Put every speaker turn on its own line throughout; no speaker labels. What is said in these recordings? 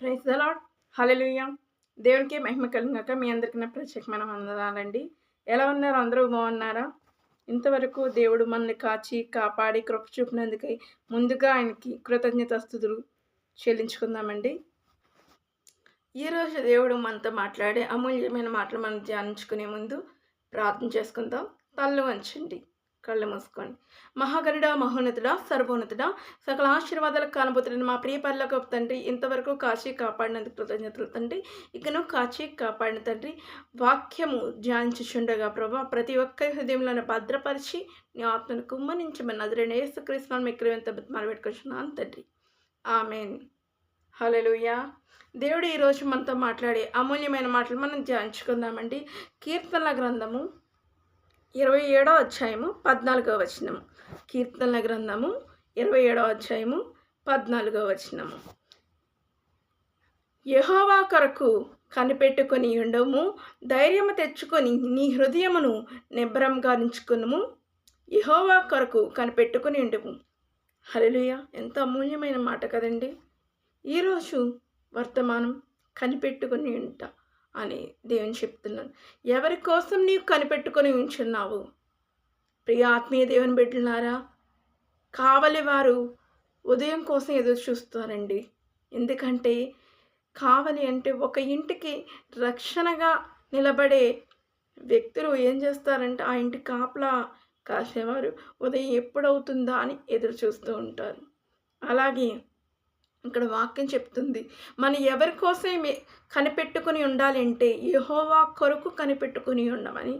Praise the lord హల్లెలూయా. దేవునికి మహిమ కలిగినాక మీ అందరికీ నా ప్రత్యేకమైన వందనాలండి. ఎలా ఉన్నారు? అందరూ బాగున్నారా? ఇంతవరకు దేవుడు మనల్ని కాచి కాపాడి కృప చూపినందుకై ముందుగా ఆయనకి కృతజ్ఞతాస్తుతులు చెల్లించుకుందామండి. ఈరోజు దేవుడు మనతో మాట్లాడే అమూల్యమైన మాటలు మనం ధ్యానించుకునే ముందు ప్రార్థన చేసుకుందాం. తల్లు వంచండి. కళ్ళు మూసుకోండి. మహాగరుడ మహోన్నతుడ సర్వోన్నతుడ సకల ఆశీర్వాదాలకు కానబోతున్న మా ప్రియ పర్లకు తండ్రి ఇంతవరకు కాచి కాపాడినందుకు కృతజ్ఞతలు తండ్రి. ఇకను కాచి కాపాడిన తండ్రి వాక్యము ధ్యానించుచుండగా ప్రభా ప్రతి ఒక్క హృదయంలో భద్రపరిచి నీ ఆత్మను కుమ్మనించమని నదిరేణ యేసుక్రీస్తునాను మీకు ఎంత మొదలుపెట్టుకొచ్చున్నాను తండ్రి. ఆమెన్. హలోయా దేవుడు ఈరోజు మనతో మాట్లాడే అమూల్యమైన మాటలు మనం ధ్యానించుకుందామండి. కీర్తనల గ్రంథము ఇరవై ఏడో అధ్యాయము పద్నాలుగో వచనము. కీర్తనల గ్రంథము ఇరవై ఏడో అధ్యాయము పద్నాలుగో వచనము. యహోవా కొరకు కనిపెట్టుకొని ఉండము ధైర్యము తెచ్చుకొని నీ హృదయమును నిబ్రంగా ఉంచుకునుము. యహోవా కొరకు కనిపెట్టుకొని ఉండము హలలుయ ఎంత అమూల్యమైన మాట కదండి. ఈరోజు వర్తమానం కనిపెట్టుకొని ఉంటాం. అని దేవుని చెప్తున్నాను ఎవరి కోసం నీవు కనిపెట్టుకొని ఉంచున్నావు? ప్రియ ఆత్మీయ దేవుని బిడ్డలారా కావలి వారు ఉదయం కోసం ఎదురు చూస్తారండి ఎందుకంటే కావలి అంటే ఒక ఇంటికి రక్షణగా నిలబడే వ్యక్తులు ఏం చేస్తారంటే ఆ ఇంటి కాపలా కాసేవారు. ఉదయం ఎప్పుడవుతుందా అని ఎదురు చూస్తూ ఉంటారు. అలాగే ఇక్కడ వాక్యం చెప్తుంది. మనం ఎవరి కోసం కనిపెట్టుకుని ఉండాలంటే యహోవా కొరకు కనిపెట్టుకుని ఉండమని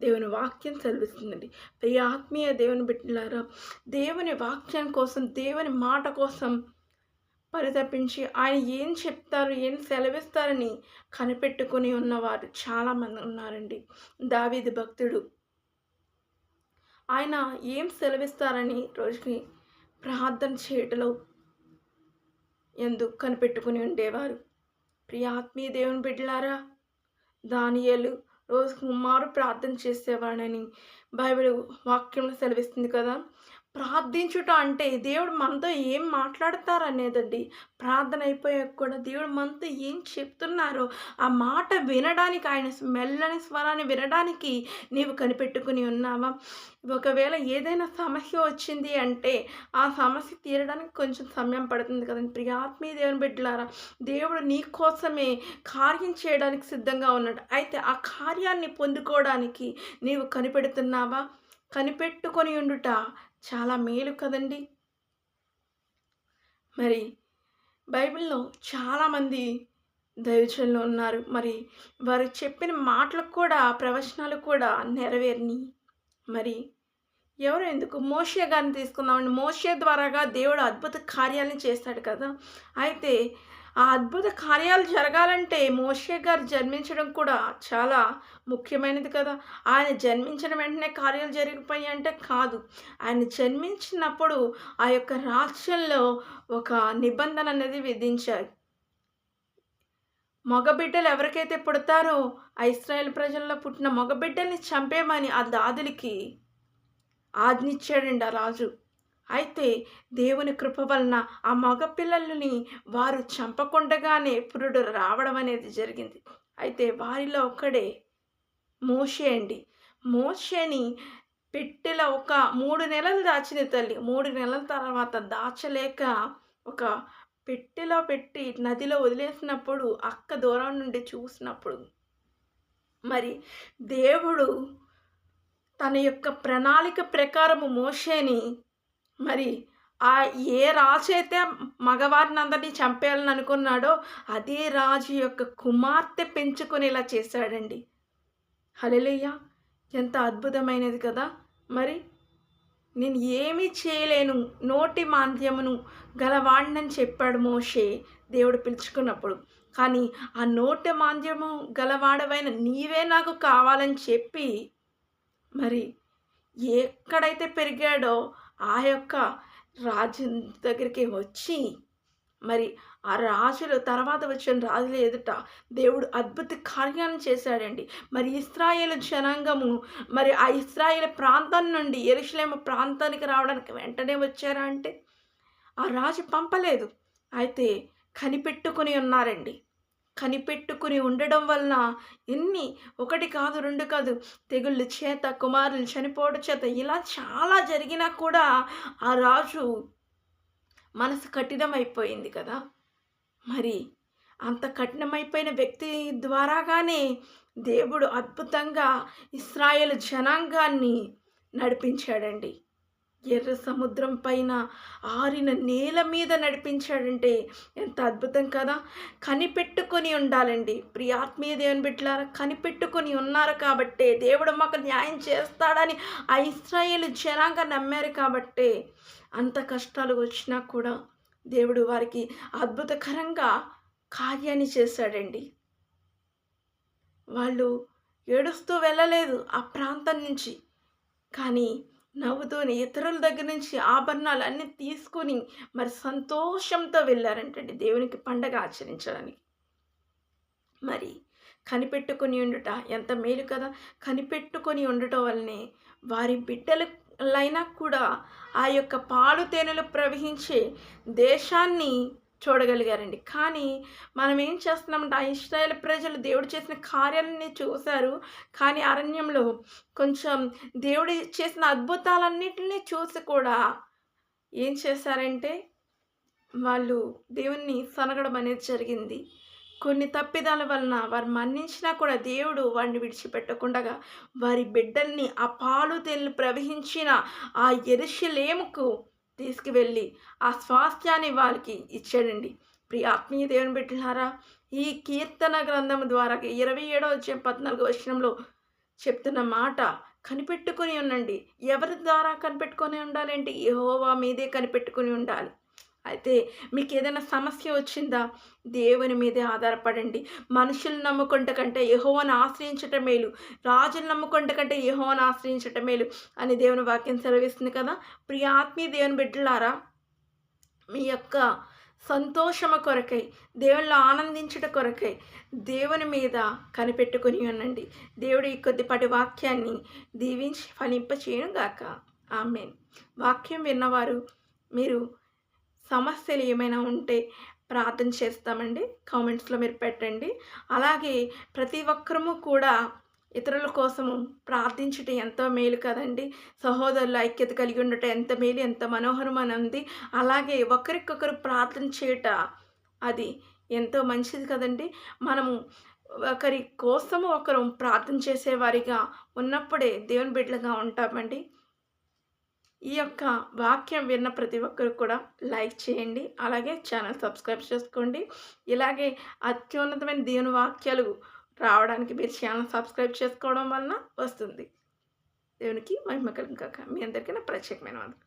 దేవుని వాక్యం సెలవిస్తుందండి. ప్రియ ఆత్మీయ దేవుని బిడ్డలారా దేవుని వాక్యం కోసం దేవుని మాట కోసం పరితపించి ఆయన ఏం చెప్తారు ఏం సెలవిస్తారని కనిపెట్టుకుని ఉన్నవారు చాలామంది ఉన్నారండి. దావీది భక్తుడు ఆయన ఏం సెలవిస్తారని రోజుకి ప్రార్థన చేయటంలో ఎందుకు కనిపెట్టుకుని ఉండేవారు. ప్రియాత్మీ దేవుని బిడ్డలారా దానియలు రోజు కుమారు ప్రార్థన చేసేవాడని బైబిల్ వాక్యంలో సెలవిస్తుంది కదా. ప్రార్థించుట అంటే దేవుడు మనతో ఏం మాట్లాడతారు అనేదండి ప్రార్థన అయిపోయాక కూడా దేవుడు మనతో ఏం చెప్తున్నారో ఆ మాట వినడానికి ఆయన మెల్లని స్వరాన్ని వినడానికి నీవు కనిపెట్టుకుని ఉన్నావా? ఒకవేళ ఏదైనా సమస్య వచ్చింది అంటే ఆ సమస్య తీరడానికి కొంచెం సమయం పడుతుంది కదండి. ప్రియ ఆత్మీయ దేవుని బిడ్డలారా దేవుడు నీ కోసమే కార్యం చేయడానికి సిద్ధంగా ఉన్నాడు. అయితే ఆ కార్యాన్ని పొందుకోవడానికి నీవు కనిపెడుతున్నావా? కనిపెట్టుకొని ఉండుట చాలా మేలు కదండి. మరి బైబిల్లో చాలామంది దైవజనులు ఉన్నారు. మరి వారు చెప్పిన మాటలకు కూడా ప్రవచనాలు కూడా నెరవేరిని. మరి ఎవరు ఎందుకు? మోషే గారిని తీసుకుందామండి. మోషే ద్వారాగా దేవుడు అద్భుత కార్యాలను చేస్తాడు కదా. అయితే ఆ అద్భుత కార్యాలు జరగాలంటే మోషే గారు జన్మించడం కూడా చాలా ముఖ్యమైనది కదా. ఆయన జన్మించిన వెంటనే కార్యాలు జరిగిపోయాయి అంటే కాదు. ఆయన జన్మించినప్పుడు ఆ యొక్క రాజ్యంలో ఒక నిబంధన అనేది విధించారు. మగబిడ్డలు ఎవరికైతే పుడతారో ఆ ఇస్రాయేల్ ప్రజల్లో పుట్టిన మగబిడ్డల్ని చంపేమని ఆ దాదులకి ఆజ్ఞిచ్చాడండి ఆ రాజు. అయితే దేవుని కృప వలన ఆ మగపిల్లల్ని వారు చంపకుండగానే పురుడు రావడం అనేది జరిగింది. అయితే వారిలో ఒక్కడే మోషే అండి. మోషేని పెట్టెలో ఒక మూడు నెలలు దాచింది తల్లి. మూడు నెలల తర్వాత దాచలేక ఒక పెట్టెలో పెట్టి నదిలో వదిలేసినప్పుడు అక్క దూరం నుండి చూసినప్పుడు మరి దేవుడు తన యొక్క ప్రణాళిక ప్రకారము మోషేని మరి ఆ ఏ రాజు అయితే మగవారిని అందరినీ చంపేయాలని అనుకున్నాడో అదే రాజు యొక్క కుమార్తె పెంచుకునేలా చేశాడండి. హలెలయ్య ఎంత అద్భుతమైనది కదా! మరి నేను ఏమీ చేయలేను నోటి మాంద్యమును గలవాడినని చెప్పాడు మోషే దేవుడు పిలుచుకున్నప్పుడు. కానీ ఆ నోటి మాంద్యము గలవాడవైన నీవే నాకు కావాలని చెప్పి మరి ఎక్కడైతే పెరిగాడో ఆ యొక్క రాజు దగ్గరికి వచ్చి మరి ఆ రాజులు తర్వాత వచ్చిన రాజుల ఎదుట దేవుడు అద్భుత కార్యాన్ని చేశాడండి. మరి ఇస్రాయేల్ జనాంగము మరి ఆ ఇస్రాయేల్ ప్రాంతం నుండి ఎరుషులేమ ప్రాంతానికి రావడానికి వెంటనే వచ్చారా అంటే ఆ రాజు పంపలేదు. అయితే కనిపెట్టుకొని ఉన్నారండి. కనిపెట్టుకుని ఉండడం వలన ఎన్ని? ఒకటి కాదు రెండు కాదు. తెగుళ్ళు చేత కుమారులు చనిపోవడం చేత ఇలా చాలా జరిగినా కూడా ఆ రాజు మనసు కఠినమైపోయింది కదా? మరి అంత కఠినమైపోయిన వ్యక్తి ద్వారాగానే దేవుడు అద్భుతంగా ఇస్రాయేల్ జనాంగాన్ని నడిపించాడండి. ఎర్ర సముద్రం పైన ఆరిన నేల మీద నడిపించాడంటే ఎంత అద్భుతం కదా. కనిపెట్టుకొని ఉండాలండి. ప్రియాత్మీయ దేవుని బిడ్డలారా కనిపెట్టుకొని ఉన్నారు కాబట్టే దేవుడు మాకు న్యాయం చేస్తాడని ఆ ఇస్రాయేల్ జనాంగా నమ్మారు కాబట్టే అంత కష్టాలు వచ్చినా కూడా దేవుడు వారికి అద్భుతకరంగా కార్యాన్ని చేశాడండి. వాళ్ళు ఏడుస్తూ వెళ్ళలేదు ఆ ప్రాంతం నుంచి. కానీ నవ్వుతోని ఇతరుల దగ్గర నుంచి ఆభరణాలు అన్నీ తీసుకొని మరి సంతోషంతో వెళ్ళారంటండి దేవునికి పండగ ఆచరించడానికి. మరి కనిపెట్టుకొని ఉండుట ఎంత మేలు కదా! కనిపెట్టుకొని ఉండటం వల్లనే వారి బిడ్డలైనా కూడా ఆ యొక్క పాలు తేనెలు ప్రవహించే దేశాన్ని చూడగలిగారండి. కానీ మనం ఏం చేస్తున్నామంటే ఆ ఇస్రాయేల్ ప్రజలు దేవుడు చేసిన కార్యాలన్నీ చూశారు. కానీ అరణ్యంలో కొంచెం దేవుడు చేసిన అద్భుతాలన్నింటినీ చూసి కూడా ఏం చేశారంటే వాళ్ళు దేవుణ్ణి సనగడం అనేది జరిగింది. కొన్ని తప్పిదాల వలన వారు మన్నించినా కూడా దేవుడు వారిని విడిచిపెట్టకుండా వారి బిడ్డల్ని ఆ పాలు తెల్లు ప్రవహించిన ఆ ఎరుషలేముకు తీసుకువెళ్ళి ఆ స్వాస్థ్యాన్ని వాళ్ళకి ఇచ్చాడండి. ప్రియ ఆత్మీయ దేవుని పెట్టినారా ఈ కీర్తన గ్రంథం ద్వారా ఇరవై ఏడో వచ్చే పద్నాలుగు వచనంలో చెప్తున్న మాట కనిపెట్టుకుని ఉండండి. ఎవరి ద్వారా కనిపెట్టుకొని ఉండాలంటే యహోవా మీదే కనిపెట్టుకుని ఉండాలి. అయితే మీకు ఏదైనా సమస్య వచ్చిందా? దేవుని మీదే ఆధారపడండి. మనుషులు నమ్ముకుంట కంటే యహోవను ఆశ్రయించటం మేలు. రాజులు నమ్ముకుంట కంటే యహోవను ఆశ్రయించటం మేలు అని దేవుని వాక్యం సెలవిస్తుంది కదా. ప్రియ ఆత్మీయ దేవుని బిడ్డలారా మీ యొక్క సంతోషము కొరకై దేవుళ్ళు ఆనందించుట కొరకై దేవుని మీద కనిపెట్టుకుని ఉండండి. దేవుడి కొద్దిపాటి వాక్యాన్ని దీవించి ఫలింపచేయను గాక ఆమె వాక్యం విన్నవారు మీరు సమస్యలు ఏమైనా ఉంటే ప్రార్థన చేస్తామండి. కామెంట్స్లో మీరు పెట్టండి. అలాగే ప్రతి ఒక్కరము కూడా ఇతరుల కోసము ప్రార్థించటం ఎంతో మేలు కదండి. సహోదరుల ఐక్యత కలిగి ఉండటం ఎంత మేలు ఎంత మనోహరమని ఉంది అలాగే ఒకరికొకరు ప్రార్థన చేయట అది ఎంతో మంచిది కదండి. మనము ఒకరి కోసము ఒకరు ప్రార్థన చేసేవారిగా ఉన్నప్పుడే దేవుని బిడ్డలుగా ఉంటామండి. ఈ యొక్క వాక్యం విన్న ప్రతి ఒక్కరు కూడా లైక్ చేయండి. అలాగే ఛానల్ సబ్స్క్రైబ్ చేసుకోండి. ఇలాగే అత్యున్నతమైన దేవుని వాక్యాలు రావడానికి మీరు ఛానల్ సబ్స్క్రైబ్ చేసుకోవడం వలన వస్తుంది. దేవునికి మహిమ కలిగాక మీ అందరికీ నా ప్రత్యేకమైన వందలు